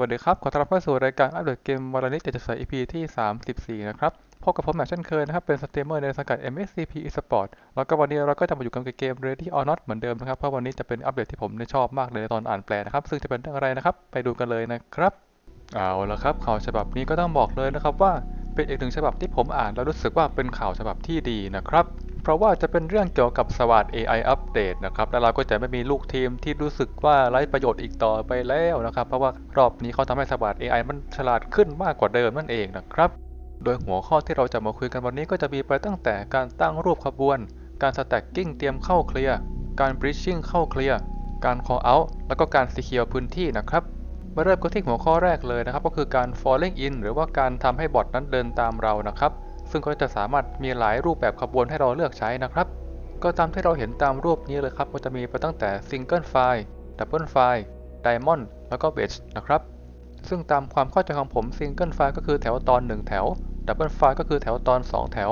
วัสดีครับ ขอต้อนรับเข้าสู่รายการอัปเดตเกมวารานิตเจ็ดส EP ที่ 34 นะครับ พบกับผมแบบเช่นเคยนะครับ เป็นสตรีมเมอร์ในสังกัด MSCP Esport แล้วก็วันนี้เราก็จะมาอยู่กันกับเกม Ready or Not เหมือนเดิมนะครับ เพราะวันนี้จะเป็นอัปเดตที่ผมชอบมากเลยในตอนอ่านแปลนะครับ ซึ่งจะเป็นเรื่องอะไรนะครับ ไปดูกันเลยนะครับ เอาละครับ ข่าวฉบับนี้ก็ต้องบอกเลยนะครับว่าเป็นอีกหนึ่งฉบับที่ผมอ่านแล้วรู้สึกว่าเป็นข่าวฉบับที่ดีนะครับ เพราะว่าจะเป็นเรื่องเกี่ยวกับสวัสด AI อัปเดตนะครับ แล้วเราก็จะไม่มีลูกทีมที่รู้สึกว่าไร้ประโยชน์อีกต่อไปแล้วนะครับ เพราะว่ารอบนี้เขาทำให้สวัสด AI มันฉลาดขึ้นมากกว่าเดิมนั่นเองนะครับ โดยหัวข้อที่เราจะมาคุยกันวันนี้ก็จะมีไปตั้งแต่การตั้งรูปขบวน การสแต็กกิ้งเตรียมเข้าเคลียร์ การบริชชิ่งเข้าเคลียร์ การ call out แล้วก็การ secure พื้นที่นะครับมาเริ่มกันที่หัวข้อแรกเลยนะครับ ก็คือการ falling in หรือว่าการทำให้บอทนั้นเดินตามเรานะครับ ซึ่งก็จะสามารถมีหลายรูปแบบขบวนให้เราเลือกใช้นะครับ ก็ตามที่เราเห็นตามรูปนี้เลยครับก็จะมีไปตั้งแต่ single file double file diamond แล้วก็ wedge นะครับ ซึ่งตามความเข้าใจของผม single file ก็คือแถวตอน 1 แถว double file ก็คือแถวตอน 2 แถว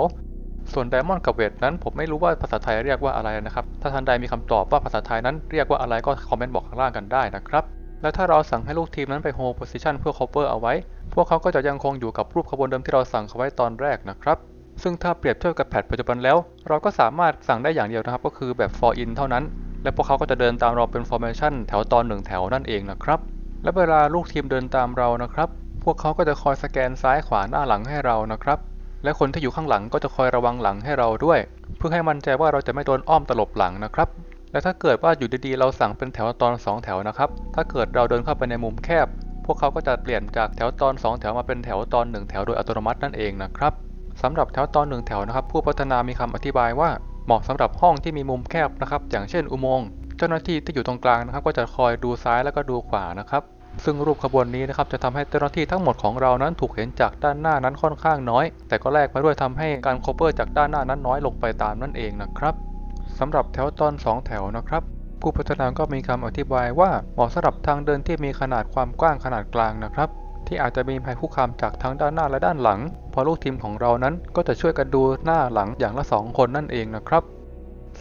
ส่วน diamond กับ wedge นั้นผมไม่รู้ว่าภาษาไทยเรียกว่าอะไรนะครับ ถ้าท่านใดมีคำตอบว่าภาษาไทยนั้นเรียกว่าอะไรก็คอมเมนต์บอกข้างล่างกันได้นะครับ และถ้าเราสั่งให้ลูกทีมนั้นไป hold position เพื่อ cover เอาไว้ พวกเขาก็จะยังคงอยู่กับรูปขบวนเดิมที่เราสั่งเขาไว้ตอนแรกนะครับ ซึ่งถ้าเปรียบเทียบกับแพทปัจจุบันแล้ว เราก็สามารถสั่งได้อย่างเดียวนะครับ ก็คือแบบ for in เท่านั้น และพวกเขาก็จะเดินตามเราเป็น formation แถวตอนหนึ่งแถวนั่นเองนะครับ และเวลาลูกทีมเดินตามเรานะครับ พวกเขาก็จะคอยสแกนซ้ายขวาหน้าหลังให้เรานะครับและคนที่อยู่ข้างหลังก็จะคอยระวังหลังให้เราด้วย เพื่อให้มั่นใจว่าเราจะไม่โดนอ้อมตลบหลังนะครับ และถ้าเกิดว่าอยู่ดีๆ เราสั่งเป็นแถวตอน 2 แถวนะครับ ถ้าเกิดเราเดินเข้าไปในมุมแคบ พวกเขาก็จะเปลี่ยนจากแถวตอน 2 แถวมาเป็นแถวตอน 1 แถวโดยอัตโนมัตินั่นเองนะครับสำหรับแถวตอน 1 แถวนะครับ ผู้พัฒนามีคำอธิบายว่าเหมาะสำหรับห้องที่มีมุมแคบนะครับ อย่างเช่นอุโมงค์เจ้าหน้าที่ที่อยู่ตรงกลางนะครับ ก็จะคอยดูซ้ายแล้วก็ดูขวานะครับ ซึ่งรูปขบวนนี้นะครับจะทำให้เจ้าหน้าที่ทั้งหมดของเรานั้นถูกเห็นจากด้านหน้านั้นค่อนข้างน้อย แต่ก็แลกมาด้วยทำให้การ cover จากด้านหน้านั้นน้อยลงไปตามนั่นเองนะครับ สำหรับแถวตอน 2 แถวนะครับ ผู้พัฒนาก็มีคำอธิบายว่าเหมาะสำหรับทางเดินที่มีขนาดความกว้างขนาดกลางนะครับ ที่อาจจะมีภัยคุกคามจากทั้งด้านหน้าและด้านหลัง พอลูกทีมของเรานั้นก็จะช่วยกันดูหน้าหลังอย่างละ 2 คนนั่นเองนะครับ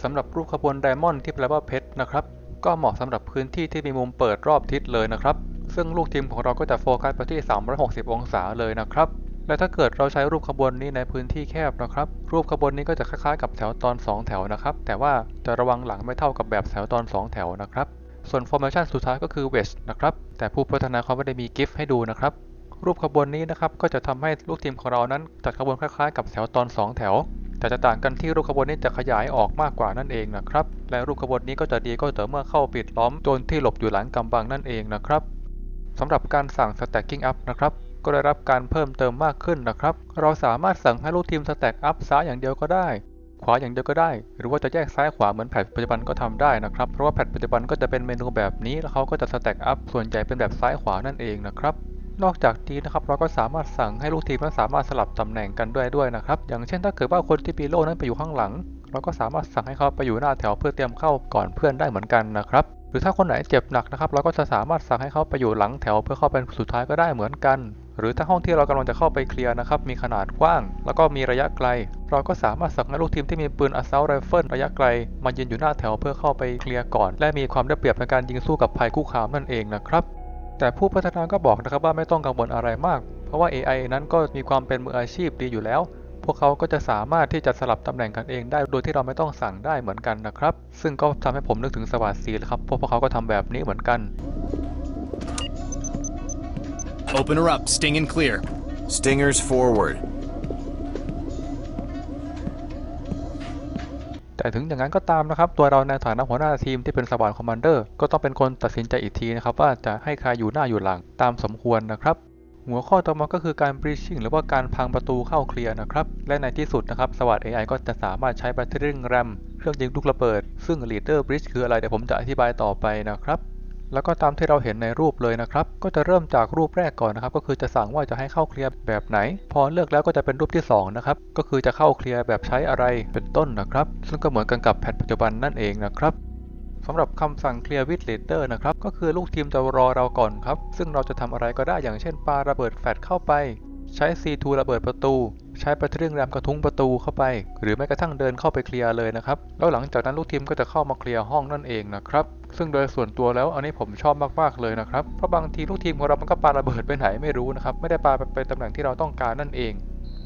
สำหรับรูปขบวนไดมอนด์ที่แปลว่าเพชรนะครับก็เหมาะสำหรับพื้นที่ที่มีมุมเปิดรอบทิศเลยนะครับ ซึ่งลูกทีมของเราก็จะโฟกัสไปที่ 360 องศาเลยนะครับ และถ้าเกิดเราใช้รูปขบวนนี้ในพื้นที่แคบนะครับ รูปขบวนนี้ก็จะคล้ายๆกับแถวตอน 2 แถวนะครับ แต่ว่าจะระวังหลังไม่เท่ากับแบบแถวตอน 2 แถวนะครับ ส่วน formation สุดท้ายก็คือ wedge นะครับ แต่ผู้พัฒนาเขาไม่ได้มีกิฟต์ให้ดูนะครับ รูปขบวนนี้นะครับ ก็จะทำให้ลูกทีมของเรานั้นจัดขบวนคล้ายๆ กับแถวตอน 2 แถว แต่จะต่างกันที่รูปขบวนนี้จะขยายออกมากกว่านั่นเองนะครับ และรูปขบวนนี้ก็จะดีก็ต่อเมื่อเข้าปิดล้อมโจรที่หลบอยู่หลังกำบังนั่นเองนะครับสำหรับการสั่ง stacking up นะครับ ก็ได้รับการเพิ่มเติมมากขึ้นนะครับ เราสามารถสั่งให้ลูกทีม stack up ซ้ายอย่างเดียวก็ได้ ขวาอย่างเดียวก็ได้ หรือว่าจะแยกซ้ายขวาเหมือนแพทปัจจุบันก็ทำได้นะครับ เพราะว่าแพทปัจจุบันก็จะเป็นเมนูแบบนี้แล้วเขาก็จะ stack up ส่วนใหญ่เป็นแบบซ้ายขวานั่นเองนะครับนอกจากนี้นะครับเราก็สามารถสั่งให้ลูกทีมนั้นสามารถสลับตำแหน่งกันด้วยด้วยนะครับ อย่างเช่นถ้าเกิดว่าคนที่ปีโลนั้นไปอยู่ข้างหลัง เราก็สามารถสั่งให้เขาไปอยู่หน้าแถวเพื่อเตรียมเข้าก่อนเพื่อนได้เหมือนกันนะครับหรือถ้าคนไหนเจ็บหนักนะครับ เราก็จะสามารถสั่งให้เขาไปอยู่หลังแถวเพื่อเข้าเป็นสุดท้ายก็ได้เหมือนกัน หรือถ้าห้องที่เรากำลังจะเข้าไปเคลียร์นะครับมีขนาดกว้าง แล้วก็มีระยะไกล เราก็สามารถสั่งให้ลูกทีมที่มีปืน assault rifle ระยะไกล มายืนอยู่หน้าแถวเพื่อเข้าไปเคลียร์ก่อน และมีความได้เปรียบในการยิงสู้กับภัยคุกคามนั่นเองนะครับแต่ผู้พัฒนาก็บอกนะครับว่าไม่ต้องกังวลอะไรมาก เพราะว่า AI นั้นก็มีความเป็นมืออาชีพดีอยู่แล้ว พวกเขาก็จะสามารถที่จะสลับตำแหน่งกันเองได้ โดยที่เราไม่ต้องสั่งได้เหมือนกันนะครับ ซึ่งก็ทำให้ผมนึกถึงสวัสดิ์ศรีเลยครับเพราะพวกเขาก็ทำแบบนี้เหมือนกัน Open her up, sting and clear. Stingers forward. แต่ถึงอย่างนั้นก็ตามนะครับ ตัวเราในฐานะหัวหน้าทีมที่เป็นสวรรค์คอมมานเดอร์ก็ต้องเป็นคนตัดสินใจอีกทีนะครับ ว่าจะให้ใครอยู่หน้าอยู่หลังตามสมควรนะครับ หัวข้อต่อมาก็คือการ breaching หรือว่าการพังประตูเข้าเคลียร์นะครับ และในที่สุดนะครับสวัสด์ AI ก็จะสามารถใช้ battering ram เครื่องยิงลูกระเบิด ซึ่ง leader breach คืออะไรเดี๋ยวผมจะอธิบายต่อไปนะครับ แล้วก็ตามที่เราเห็นในรูปเลยนะครับ ก็จะเริ่มจากรูปแรกก่อนนะครับ ก็คือจะสั่งว่าจะให้เข้าเคลียร์แบบไหน พอเลือกแล้วก็จะเป็นรูปที่2นะครับ ก็คือจะเข้าเคลียร์แบบใช้อะไรเป็นต้นนะครับ ซึ่งก็เหมือนกันกับแพทปัจจุบันนั่นเองนะครับสำหรับคำสั่ง clear with leader นะครับ ก็คือลูกทีมจะรอเราก่อนครับ ซึ่งเราจะทำอะไรก็ได้อย่างเช่นปาระเบิดแฟลชเข้าไป ใช้ C2 ระเบิดประตู ใช้ปที่เรื่องแรมกระทุ้งประตูเข้าไป หรือแม้กระทั่งเดินเข้าไปเคลียร์เลยนะครับ แล้วหลังจากนั้นลูกทีมก็จะเข้ามาเคลียร์ห้องนั่นเองนะครับ ซึ่งโดยส่วนตัวแล้วอันนี้ผมชอบมากๆเลยนะครับ เพราะบางทีลูกทีมของเรามันก็ปาระเบิดไปไหนไม่รู้นะครับ ไม่ได้ปาไปไปตำแหน่งที่เราต้องการนั่นเอง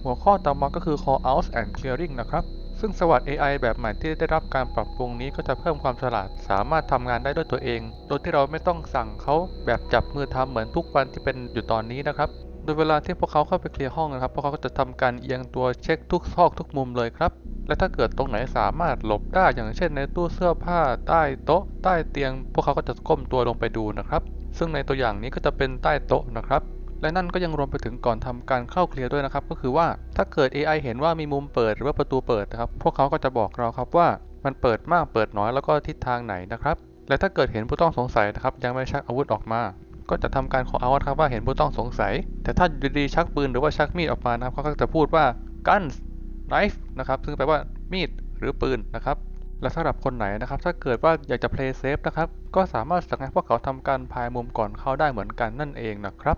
หัวข้อต่อมาก็คือ call out and clearing นะครับซึ่งสวัสด AI แบบใหม่ที่ได้รับการปรับปรุงนี้ก็จะเพิ่มความฉลาด สามารถทำงานได้ด้วยตัวเอง โดยที่เราไม่ต้องสั่งเขาแบบจับมือทำเหมือนทุกวันที่เป็นอยู่ตอนนี้นะครับ ยเวลาที่พวกเขาเข้าไปเคลียร์ห้องนะครับ พวกเขาก็จะทำการเอียงตัวเช็คทุกซอกทุกมุมเลยครับ และถ้าเกิดตรงไหนสามารถหลบได้อย่างเช่นในตู้เสื้อผ้าใต้โต๊ะ ใต้เตียง พวกเขาก็จะก้มตัวลงไปดูนะครับ ซึ่งในตัวอย่างนี้ก็จะเป็นใต้โต๊ะนะครับและนั่นก็ยังรวมไปถึงก่อนทำการเข้าเคลียร์ด้วยนะครับ ก็คือว่าถ้าเกิด AI เห็นว่ามีมุมเปิดหรือว่าประตูเปิดนะครับ พวกเขาก็จะบอกเราครับว่ามันเปิดมากเปิดน้อยแล้วก็ทิศทางไหนนะครับ และถ้าเกิดเห็นผู้ต้องสงสัยนะครับ ยังไม่ชักอาวุธออกมา ก็จะทำการขอเอาครับว่าเห็นผู้ต้องสงสัย แต่ถ้าดีๆชักปืนหรือว่าชักมีดออกมานะครับเขาก็จะพูดว่า guns knife นะครับซึ่งแปลว่ามีดหรือปืนนะครับและสำหรับคนไหนนะครับ ถ้าเกิดว่าอยากจะ play safe นะครับ ก็สามารถสั่งให้พวกเขาทำการพายมุมก่อนเข้าได้เหมือนกันนั่นเองนะครับ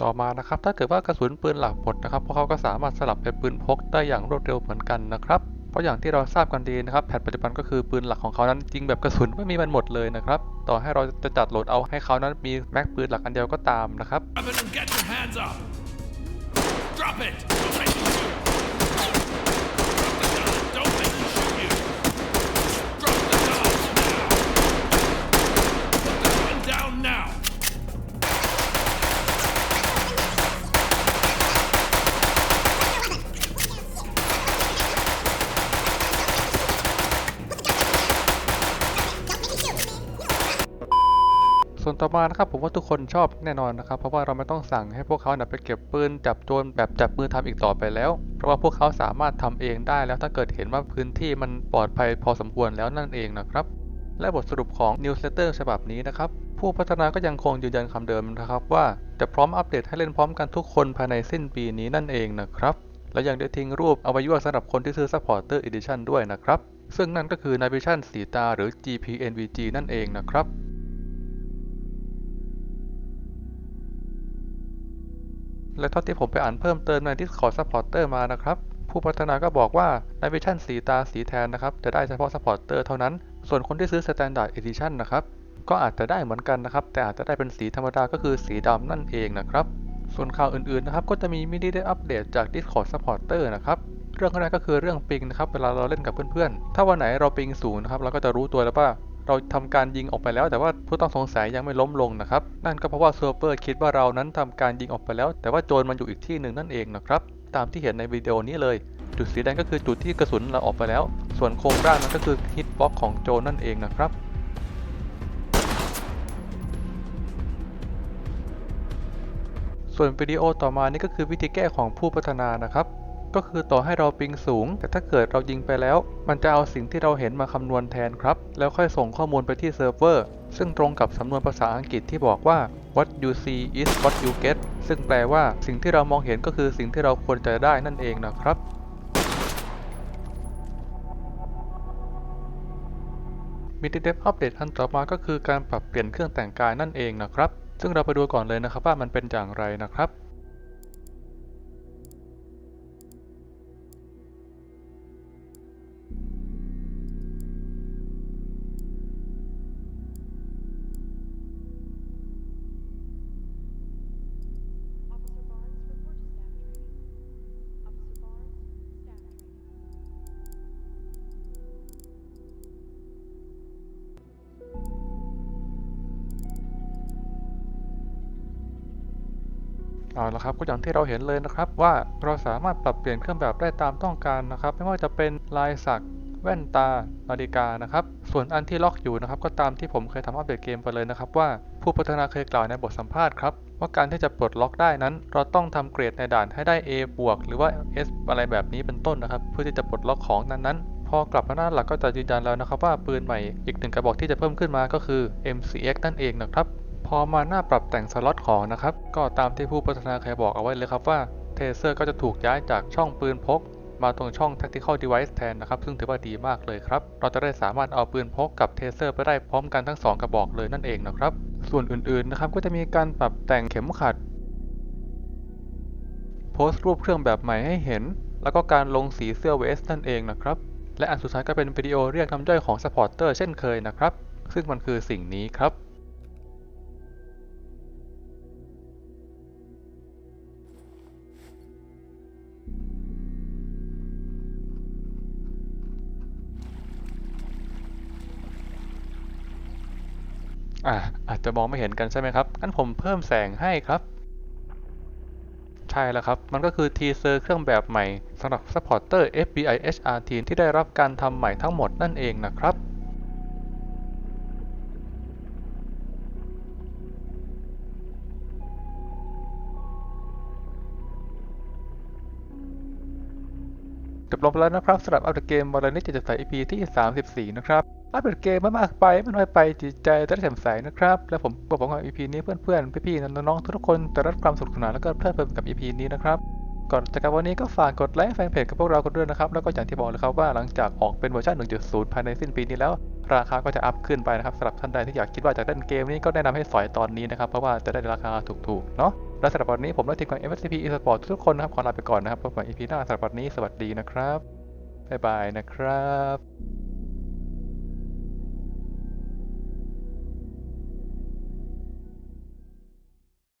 ต่อมานะครับ ถ้าเกิดว่ากระสุนปืนหลักหมดนะครับพวกเขาก็สามารถสลับเป็นปืนพกได้อย่างรวดเร็วเหมือนกันนะครับ ราะอย่างที่เราทราบกันดีนะครับแพทปัจจุบันก็คือปืนหลักของเขานั้นจริงแบบกระสุนไม่มีมันหมดเลยนะครับ ต่อให้เราจะจัดโหลดเอาให้เขานั้นมีแม็กปืนหลักอันเดียวก็ตามนะครับ ส่วนต่อมานะครับผมว่าทุกคนชอบแน่นอนนะครับ เพราะว่าเราไม่ต้องสั่งให้พวกเขานะไปเก็บปืนจับโจรแบบจับมือทำอีกต่อไปแล้ว เพราะว่าพวกเขาสามารถทำเองได้แล้วถ้าเกิดเห็นว่าพื้นที่มันปลอดภัยพอสมควรแล้วนั่นเองนะครับและบทสรุปของ Newsletter ฉบับนี้นะครับ ผู้พัฒนาก็ยังคงยืนยันคำเดิมนะครับว่าจะพร้อมอัปเดตให้เล่นพร้อมกันทุกคนภายในสิ้นปีนี้นั่นเองนะครับ และยังได้ทิ้งรูปเอาไว้ยั่วสำหรับคนที่ซื้อ Supporter Edition ด้วยนะครับ ซึ่งนั่นก็คือ Navision สีตาหรือ GPNVG นั่นเองนะครับ และเท่าที่ผมไปอ่านเพิ่มเติมใน Discord Supporter มานะครับ ผู้พัฒนาก็บอกว่า Navision สีตาสีแทนนะครับ จะได้เฉพาะ Supporter เท่านั้น ส่วนคนที่ซื้อ Standard Edition นะครับ ก็อาจจะได้เหมือนกันนะครับ แต่อาจจะได้เป็นสีธรรมดาก็คือสีดำนั่นเองนะครับ ส่วนข่าวอื่นๆนะครับ ก็จะมีมินิได้อัปเดตจาก Discord Supporter นะครับเรื่องแรกก็คือเรื่องปิงนะครับ เวลาเราเล่นกับเพื่อนๆ ถ้าวันไหนเราปิงสูงนะครับ เราก็จะรู้ตัวแล้วว่า เราทำการยิงออกไปแล้ว แต่ว่าผู้ต้องสงสัยยังไม่ล้มลงนะครับ นั่นก็เพราะว่าเซิร์ฟเวอร์คิดว่าเรานั้นทำการยิงออกไปแล้ว แต่ว่าโจรมันอยู่อีกที่หนึ่งนั่นเองนะครับ ตามที่เห็นในวิดีโอนี้เลย จุดสีแดงก็คือจุดที่กระสุนเราออกไปแล้ว ส่วนโครงร่างนั้นก็คือฮิตบ็อกของโจรนั่นเองนะครับส่วนวิดีโอต่อมานี่ก็คือวิธีแก้ของผู้พัฒนานะครับ ก็คือต่อให้เราปิงสูง แต่ถ้าเกิดเรายิงไปแล้ว มันจะเอาสิ่งที่เราเห็นมาคำนวณแทนครับ แล้วค่อยส่งข้อมูลไปที่เซิร์ฟเวอร์ ซึ่งตรงกับสำนวนภาษาอังกฤษที่บอกว่า what you see is what you get ซึ่งแปลว่าสิ่งที่เรามองเห็นก็คือสิ่งที่เราควรจะได้นั่นเองนะครับมิติเดฟอัปเดตอันต่อมาก็คือการปรับเปลี่ยนเครื่องแต่งกายนั่นเองนะครับ ซึ่งเราไปดูก่อนเลยนะครับว่ามันเป็นอย่างไรนะครับ เอาละครับก็อย่างที่เราเห็นเลยนะครับว่าเราสามารถปรับเปลี่ยนเครื่องแบบได้ตามต้องการนะครับ ไม่ว่าจะเป็นลายสักแว่นตา นาฬิกานะครับ ส่วนอันที่ล็อกอยู่นะครับ ก็ตามที่ผมเคยทำอัปเดตเกมไปเลยนะครับว่าผู้พัฒนาเคยกล่าวในบทสัมภาษณ์ครับ ว่าการที่จะปลดล็อกได้นั้น เราต้องทำเกรดในด่านให้ได้ A บวกหรือว่า S อะไรแบบนี้เป็นต้นนะครับ เพื่อที่จะปลดล็อกของนั้นๆพอกลับมาหน้าหลักก็จะยืนยันแล้วนะครับว่าปืนใหม่อีกหนึ่งกระบอกที่จะเพิ่มขึ้นมาก็คือ MCX นั่นเองนะครับ พอมาหน้าปรับแต่งสล็อตของนะครับ ก็ตามที่ผู้พัฒนาเคยบอกเอาไว้เลยครับว่าเทเซอร์ก็จะถูกย้ายจากช่องปืนพก มาตรงช่อง Tactical Device แทนนะครับ ซึ่งถือว่าดีมากเลยครับ เราจะได้สามารถเอาปืนพกกับเทเซอร์ไปได้พร้อมกันทั้ง 2 กระบอกเลยนั่นเองนะครับ ส่วนอื่นๆนะครับก็จะมีการปรับแต่งเข็มขัด โพสต์รูปเครื่องแบบใหม่ให้เห็น แล้วก็การลงสีเสื้อเวสนั่นเองนะครับ และอันสุดท้ายก็เป็นวิดีโอเรียกน้ำย่อยของสปอร์เตอร์เช่นเคยนะครับ ซึ่งมันคือสิ่งนี้ครับ อะอาจจะมองไม่เห็นกันใช่ไหมครับงั้นผมเพิ่มแสงให้ครับ ใช่แล้วครับ มันก็คือทีเซอร์เครื่องแบบใหม่สำหรับ Supporter FBI HR Team ที่ได้รับการทำใหม่ทั้งหมดนั่นเองนะครับจบลงไปแล้วนะครับสำหรับอัปเดตเกมวอลนิตจะใส่ EP ที่ 34 นะครับ อัปเดตเกมไม่มากไปไม่น้อยไปจิตใจจะได้แจ่มใสนะครับ และผมบอกว่า EP นี้เพื่อนๆพี่ๆน้องๆทุกคนจะรับความสนุกสนานแล้วก็เพลิดเพลินกับ EP นี้นะครับก่อนจากกันวันนี้ก็ฝากกดไลค์แฟนเพจกับพวกเรากันด้วยนะครับ แล้วก็อย่างที่บอกเลยครับว่าหลังจากออกเป็นเวอร์ชัน1.0 ภายในสิ้นปีนี้แล้ว ราคาก็จะอัพขึ้นไปนะครับสำหรับท่านใดที่อยากคิดว่าจะเล่นเกมนี้ก็แนะนำให้สอยตอนนี้นะครับ เพราะว่าจะได้ราคาถูกๆ เนาะและสำหรับวันนี้ผมและทีมงาน MSCP Esport ทุกคนนะครับ ขอลาไปก่อนนะครับพบกัน EP หน้าสำหรับวันนี้สวัสดีนะครับบ๊ายบายนะครับ